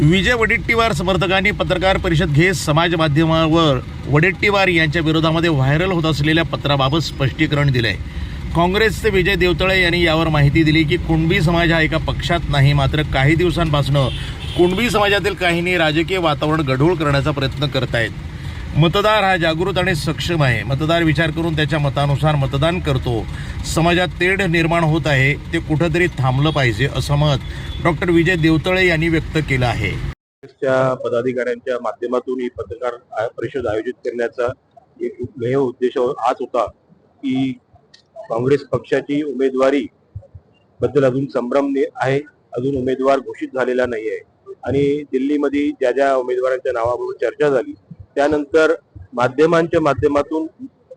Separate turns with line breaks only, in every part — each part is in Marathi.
विजय वडेट्टीवार समर्थकांनी पत्रकार परिषद घेत समाज माध्यमावर वडेट्टीवार यांच्या विरोधामध्ये व्हायरल होत असलेल्या पत्राबाबत स्पष्टीकरण दिलंय. काँग्रेसचे विजय देवतळे यांनी यावर माहिती दिली की कुणबी समाज हा एका पक्षात नाही मात्र काही दिवसांपासून कुणबी समाजातील काहींनी राजकीय वातावरण गढूळ करण्याचा प्रयत्न करत आहेत मतदार हा जागृत आणि सक्षम आहे. मतदार विचार करून त्याच्या मतानुसार मतदान करतो. समाजात तेढ निर्माण होत आहे. ते कुठंतरी थांबलं पाहिजे असं मत डॉक्टर विजय देवतळे यांनी व्यक्त केलं आहे.
काँग्रेसच्या पदाधिकाऱ्यांच्या माध्यमातून ही पत्रकार परिषद आयोजित करण्याचा एक मेह उद्देश हाच होता की काँग्रेस पक्षाची उमेदवारी बद्दल अजून संभ्रम आहे. अजून उमेदवार घोषित झालेला नाही आहे आणि दिल्लीमध्ये ज्या ज्या उमेदवारांच्या नावाबरोबर चर्चा झाली त्यानंतर माध्यमांच्या माध्यमातून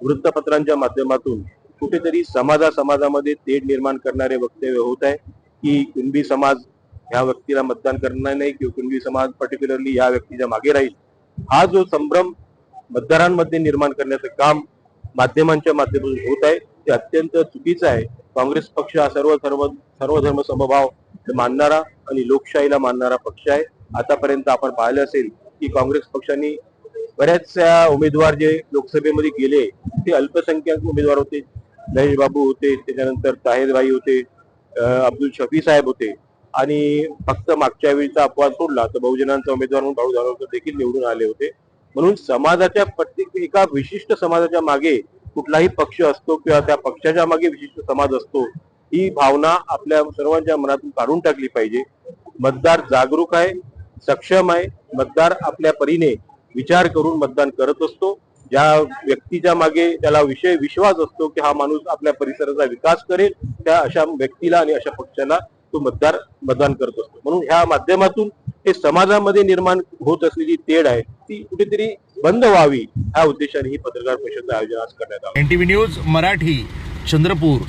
वृत्तपत्रांच्या माध्यमातून कुठेतरी समाजा समाजामध्ये तेढ निर्माण करणारे वक्तव्य होत आहे की कुणबी समाज ह्या व्यक्तीला मतदान करणार नाही किंवा कुणबी समाज पर्टिक्युलरली या व्यक्तीच्या मागे राहील. हा जो संभ्रम मतदारांमध्ये निर्माण करण्याचं काम माध्यमांच्या माध्यमातून होत आहे ते अत्यंत चुकीचं आहे. काँग्रेस पक्ष हा सर्व सर्व सर्वधर्म समभाव मानणारा आणि लोकशाहीला मानणारा पक्ष आहे. आतापर्यंत आपण पाहिलं असेल की काँग्रेस पक्षांनी बऱ्याचशा उमेदवार जे लोकसभेमध्ये गेले ते अल्पसंख्याक उमेदवार होते. महेश बाबू होते त्याच्यानंतर ताहेरबाई होते अब्दुल शफी साहेब होते. आणि फक्त मागच्या वेळीचा अपवाद सोडला तर बहुजनांचा उमेदवार म्हणून भाऊ धानोरकर देखील निवडून आले होते. म्हणून समाजाच्या प्रत्येक एका विशिष्ट समाजाच्या मागे कुठलाही पक्ष असतो किंवा त्या पक्षाच्या मागे विशिष्ट समाज असतो ही भावना आपल्या सर्वांच्या मनातून काढून टाकली पाहिजे. मतदार जागरूक आहे सक्षम आहे. मतदार आपल्या परीने विचार करून मतदान करत असतो. ज्या व्यक्तीच्या मागे त्याला विषय विश्वास असतो की हा माणूस आपल्या परिसराचा विकास करेल त्या अशा व्यक्तीला आणि अशा पक्षाला तो मतदार मतदान करत असतो. म्हणून ह्या माध्यमातून हे समाजामध्ये निर्माण होत असलेली तेढ आहे ती कुठेतरी बंद व्हावी ह्या उद्देशाने ही पत्रकार परिषद आयोजन आज करण्यात आलं.
NTV news Marathi Chandrapur.